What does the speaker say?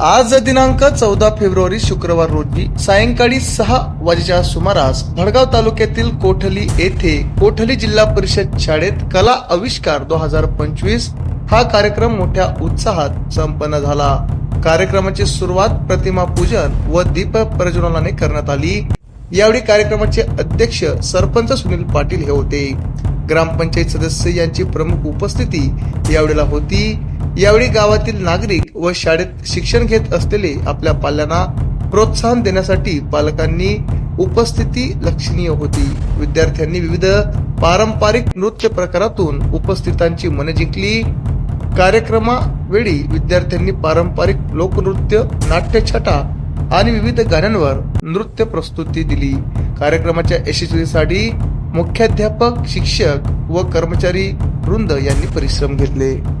आज दिनांक चौदा फेब्रुवारी शुक्रवार रोजी सायंकाळी सहा वाजेच्या सुमारास भडगाव तालुक्यातील कोठली येथे कोठली जिल्हा परिषद शाळेत कला आविष्कार दोन हजार पंचवीस हा कार्यक्रम मोठ्या उत्साहात संपन्न झाला. कार्यक्रमाची सुरुवात प्रतिमा पूजन व दीप प्रज्वलनाने करण्यात आली. यावेळी कार्यक्रमाचे अध्यक्ष सरपंच सुनील पाटील हे होते. ग्रामपंचायत सदस्य यांची प्रमुख उपस्थिती यावेळेला होती. यावेळी गावातील नागरिक व शाळेत शिक्षण घेत असलेले आपल्या पाल्यांना प्रोत्साहन देण्यासाठी पालकांनी उपस्थिती लक्षणीय होती. विद्यार्थ्यांनी विविध पारंपरिक नृत्य प्रकारातून उपस्थितांची मने जिंकली. कार्यक्रमावेळी विद्यार्थ्यांनी पारंपरिक लोकनृत्य नाट्यछटा आणि विविध गाण्यांवर नृत्य प्रस्तुती दिली. कार्यक्रमाच्या यशस्वीसाठी मुख्याध्यापक शिक्षक व कर्मचारी वृंद यांनी परिश्रम घेतले.